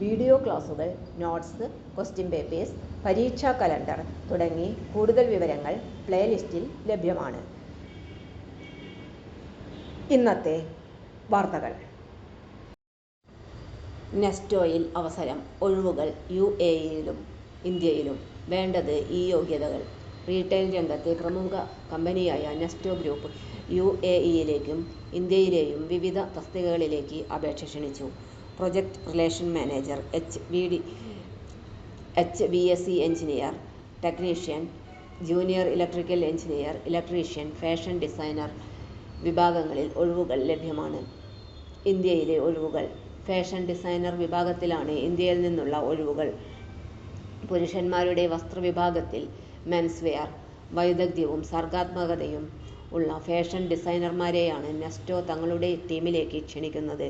Video ക്ലാസുകൾ notes question papers പരീക്ഷാ calendar തുടങ്ങി കൂടുതൽ വിവരങ്ങൾ പ്ലേലിസ്റ്റിൽ ലഭ്യമാണ്. ഇന്നത്തെ വാർത്തകൾ. നെസ്റ്റോയിൽ അവസരം ഒഴിവുകൾ യു എ ഇയിലും ഇന്ത്യയിലും. വേണ്ടത് ഈ യോഗ്യതകൾ. റീറ്റെയിൽ രംഗത്തെ പ്രമുഖ കമ്പനിയായ നെസ്റ്റോ ഗ്രൂപ്പ് യു എ ഇയിലേക്കും ഇന്ത്യയിലെയും വിവിധ തസ്തികകളിലേക്ക് അപേക്ഷ ക്ഷണിച്ചു. Project relation manager H V D H S engineer technician junior electrical engineer electrician fashion designer വിഭാഗങ്ങളിൽ ഒഴിവുകൾ ലഭ്യമാണ്. ഇന്ത്യയിലെ ഒഴിവുകൾ. ഫാഷൻ ഡിസൈനർ വിഭാഗത്തിലാണ് ഇന്ത്യയിൽ നിന്നുള്ള ഒഴിവുകൾ. പുരുഷന്മാരുടെ വസ്ത്രവിഭാഗത്തിൽ മെൻസ് വെയർ വൈദഗ്ധ്യവും സർഗാത്മകതയും ഉള്ള ഫാഷൻ ഡിസൈനർമാരെയാണ് നെസ്റ്റോ തങ്ങളുടെ ടീമിലേക്ക് ക്ഷണിക്കുന്നത്.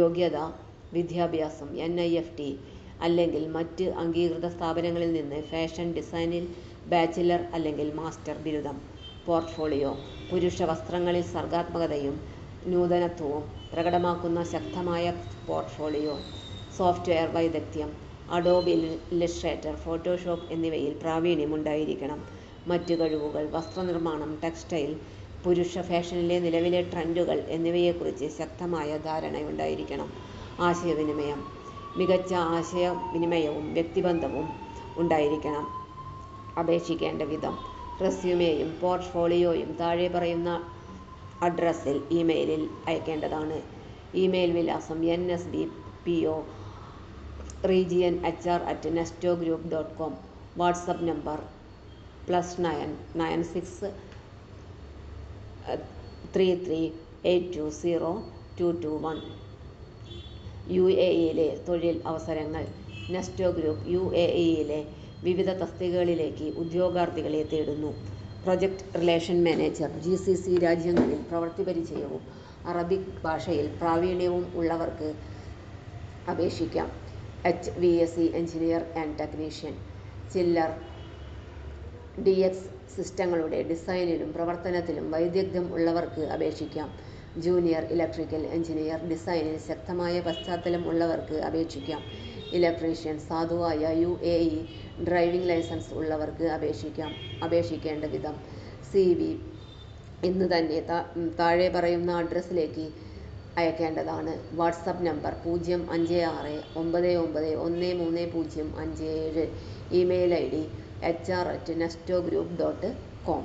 യോഗ്യത വിദ്യാഭ്യാസം എൻ ഐ എഫ് ടി അല്ലെങ്കിൽ മറ്റ് അംഗീകൃത സ്ഥാപനങ്ങളിൽ നിന്ന് ഫാഷൻ ഡിസൈനിൽ ബാച്ചിലർ അല്ലെങ്കിൽ മാസ്റ്റർ ബിരുദം പോർട്ട്ഫോളിയോ പുരുഷ വസ്ത്രങ്ങളിൽ സർഗാത്മകതയും നൂതനത്വവും പ്രകടമാക്കുന്ന ശക്തമായ പോർട്ട്ഫോളിയോ സോഫ്റ്റ്വെയർ വൈദഗ്ധ്യം അഡോബ് ഇല്ലസ്ട്രേറ്റർ ഫോട്ടോഷോപ്പ് എന്നിവയിൽ പ്രാവീണ്യം ഉണ്ടായിരിക്കണം മറ്റ് കഴിവുകൾ വസ്ത്രനിർമ്മാണം ടെക്സ്റ്റൈൽ പുരുഷ ഫാഷനിലെ നിലവിലെ ട്രെൻഡുകൾ എന്നിവയെക്കുറിച്ച് ശക്തമായ ധാരണയുണ്ടായിരിക്കണം. ആശയവിനിമയം മികച്ച ആശയവിനിമയവും വ്യക്തിബന്ധവും ഉണ്ടായിരിക്കണം. അപേക്ഷിക്കേണ്ട വിധം റെസ്യൂമേയും പോർട്ട്ഫോളിയോയും താഴെ പറയുന്ന അഡ്രസ്സിൽ ഇമെയിലിൽ അയക്കേണ്ടതാണ്. ഇമെയിൽ വിലാസം N S D P O region H R at Nesto group dot com. WhatsApp number plus nine nine six three three eight two zero two two one. U A ഇയിലെ തൊഴിൽ അവസരങ്ങൾ. നെസ്റ്റോ ഗ്രൂപ്പ് യു എ ഇയിലെ വിവിധ തസ്തികകളിലേക്ക് ഉദ്യോഗാർത്ഥികളെ തേടുന്നു. Project relation manager G C C രാജ്യങ്ങളിൽ പ്രവൃത്തി പരിചയവും അറബിക് ഭാഷയിൽ പ്രാവീണ്യവും ഉള്ളവർക്ക് അപേക്ഷിക്കാം. H V S C engineer and technician chiller D X സിസ്റ്റങ്ങളുടെ ഡിസൈനിലും പ്രവർത്തനത്തിലും വൈദഗ്ധ്യം ഉള്ളവർക്ക് അപേക്ഷിക്കാം. ജൂനിയർ ഇലക്ട്രിക്കൽ എഞ്ചിനീയർ ഡിസൈനിൽ ശക്തമായ പശ്ചാത്തലം ഉള്ളവർക്ക് അപേക്ഷിക്കാം. ഇലക്ട്രീഷ്യൻ സാധുവായ U A E driving licence ഉള്ളവർക്ക് അപേക്ഷിക്കാം. അപേക്ഷിക്കേണ്ട വിധം സി വി ഇന്ന് തന്നെ താഴെ പറയുന്ന അഡ്രസ്സിലേക്ക് അയക്കേണ്ടതാണ്. വാട്സപ്പ് നമ്പർ പൂജ്യം അഞ്ച് ആറ് ഒമ്പത് ഒമ്പത് ഒന്ന് മൂന്ന് പൂജ്യം അഞ്ച് ഏഴ്. Email I D H R at Nesto group dot com.